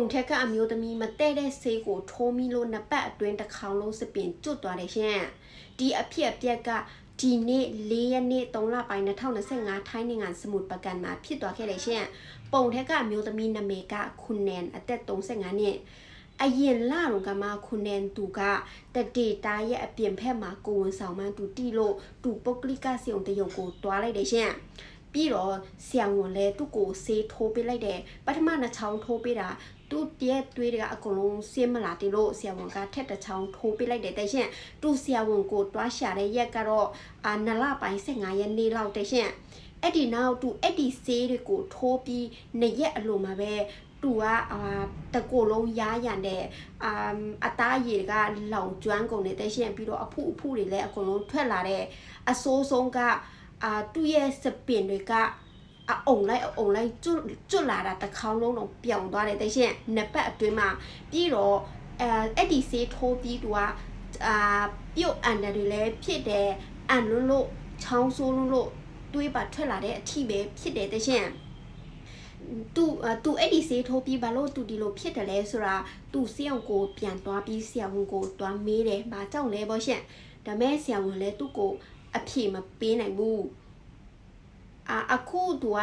ပုံထက်ကအမျိုးသမီးမတဲ့တဲ့ဆေးကိုထိုးမိလို့နှစ်ပတ်အတွင်းတစ်ခေါင်လုံးစပင်ကျွတ်သွားတယ်ရှင်။ဒီအဖြစ်အပျက်ကဒီနေ့၄ရက်နေ့3လပိုင်း2025ထိုင်းနိုင်ငံစမုတ်ပကန်မှာဖြစ်သွားခဲ့တယ်ရှင်။ပုံထက်ကအမျိုးသမီးနာမည်ကခုနန်အသက်35နှစ်အရင်လာတော့ကမှခုနန်သူကတတေတာရဲ့အပြင်ဖက်မှာကိုဝန်ဆောင်မှသူတီလို့သူပုတ်ကလိကစီုံတရုပ်ကိုတွားလိုက်တယ်ရှင်။ ပြီးတော့ဆရာဝန်လည်းသူ့ကိုဆေးထိုးပေးလိုက်တယ်ပထမနှစ်ချောင်းထိုးပေးတာသူ့တရက်သွေးတွေကအကုန်လုံးဆင်းမလာတယ်လို့ဆရာဝန်ကထက်တစ်ချောင်းထိုးပေးလိုက်တယ်တဲ့ရှင်သူ့ဆရာဝန်ကိုတွားရှာတဲ့ရက်ကတော့အာနလပိုင်း15ရက်နေ့လောက်တဲ့ရှင်အဲ့ဒီနောက်သူအဲ့ဒီဆေးတွေကိုထိုးပြီးနှစ်ရက်အလိုမှာပဲသူကအာတကိုယ်လုံးရားရံတဲ့အာအသားရည်ကလောင်ကျွမ်းကုန်နေတဲ့ရှင်ပြီးတော့အဖုအဖုတွေလည်းအကုန်လုံးထွက်လာတဲ့အဆိုးဆုံးက အာသူ့ရဲ့စပင်တွေကအအုံလိုက်အုံလိုက်ကျွတ်ကျွတ်လာတာတစ်ခေါင်းလုံးတော့ပြောင်သွားတယ်တဲ့ရှင်နှစ်ပတ်အတွင်းမှာပြီးတော့အဲအဲ့ဒီဆေးထိုးပြီးသူကအာပြုတ်အန်တယ်တွေလည်းဖြစ်တယ်အန်လို့လို့ချောင်းဆိုးလို့လို့တွေးပါထွက်လာတဲ့အထီးပဲဖြစ်တယ်တဲ့ရှင်သူသူအဲ့ဒီဆေးထိုးပြီးဘာလို့သူဒီလိုဖြစ်တယ်လဲဆိုတာသူဆေးအောင်ကိုပြန်သွားပြီးဆရာဝန်ကိုသွားမေးတယ်။ဘာကြောင့်လဲပေါ့ရှင်။ဒါမဲ့ဆရာဝန်လည်းသူ့ကို အဖြေမပေးနိုင်ဘူး။အာအခုသူက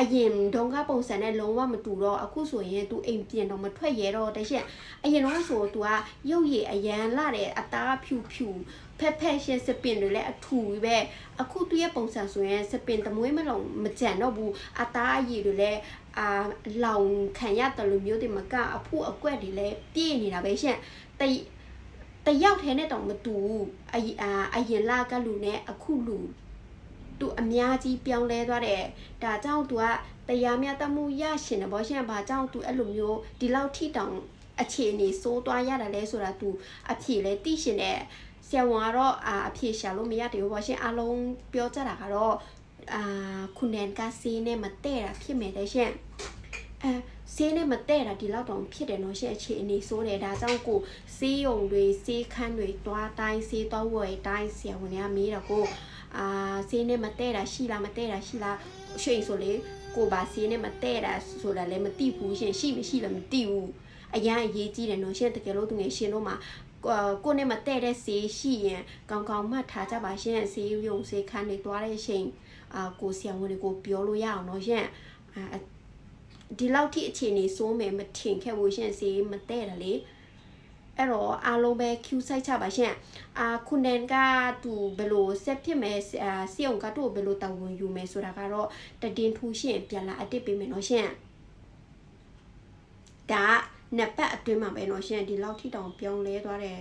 အရင်တုန်းကပုံစံနဲ့လုံးဝမတူတော့အခုဆိုရင် तू အိမ်ပြင်တော့မထွက်ရဲတော့တရှက်အရင်တော့ဆို तू ကရုပ်ရည်အရန်လာတယ်အသားဖြူဖြူဖက်ဖက်ရှင်းစပင်တွေလည်းအထူကြီးပဲအခုသူရဲ့ပုံစံဆိုရင်စပင်တမွေးမလုံးမကြံတော့ဘူးအသားအရည်တွေလည်းအာလောင်ခံရတယ်လို့မျိုးတွေမကအဖုအကွက်တွေလည်းပြည့်နေတာပဲရှင့်တတ ယောက်ထဲနဲ့တောင်မတူဘူးအအာအရင်လာကလူနဲ့အခုလူသူအများကြီးပြောင်းလဲသွားတယ်ဒါကြောင့်သူကတရားမျှတမှုရရှင်တယ်ဗောရှင်ဘာကြောင့်သူအဲ့လိုမျိုးဒီလောက်ထိတောင်အခြေအနေစိုးသွားရတယ်လဲဆိုတာသူအဖြေလဲသိရှင်တယ်ဆရာဝန်ကတော့အာအဖြေရှာလို့မရတယ်ဘောရှင်အလုံးပြောကြတာကတော့အာခုနန်ကစီးနဲ့မတဲ့တာဖြစ်မယ်တဲ့ရှင် အဲဆေးနဲ့မတဲ့တာဒီလောက်တောင်ဖြစ်တယ်နော်ရှင့်အခြေအနေဆိုးတယ်ဒါကြောင့်ကိုဆေးရုံတွေဆေးခန်းတွေတွားတိုင်းဆေးတော့ဝယ်တိုင်းဆရာဝန်တွေကမေးတော့ကိုအာဆေးနဲ့မတဲ့တာရှိလားမတဲ့တာရှိလားရွှေဆိုလေကိုပါဆေးနဲ့မတဲ့တာဆိုတာလည်းမသိဘူးရှင်ရှိမရှိလည်းမသိဘူးအရန်အရေးကြီးတယ်နော်ရှင်တကယ်လို့သူငယ်ရှင်တို့မှာကိုနဲ့မတဲ့တဲ့ဆေးရှိရင်ကောင်းကောင်းမှတ်ထားကြပါရှင်ဆေးရုံဆေးခန်းတွေတွားတဲ့အချိန်အာကိုဆရာဝန်တွေကိုပြောလို့ရအောင်နော်ရှင်အာ ဒီလောက်ထိအခြေအနေစိုးမယ်မထင်ခဲ့ဘူးရှင်ဆေးမတဲ့တယ်လေအဲ့တော့အားလုံးပဲ Q ဆိုင်ချပါရှင်အာခုနန်ကသူဘယ်လိုဆက်ဖြစ်မယ်အာစီအောင်ကတူဘယ်လိုတောင်းဝင်ယူမယ်ဆိုတာကတော့တည်င်းထူးရှင်ပြန်လာအတစ်ပေးမယ်နော်ရှင်ဒါနှစ်ပတ်အတွင်းမှာပဲနော်ရှင်ဒီလောက်ထိတောင်ပြောင်းလဲသွားတယ်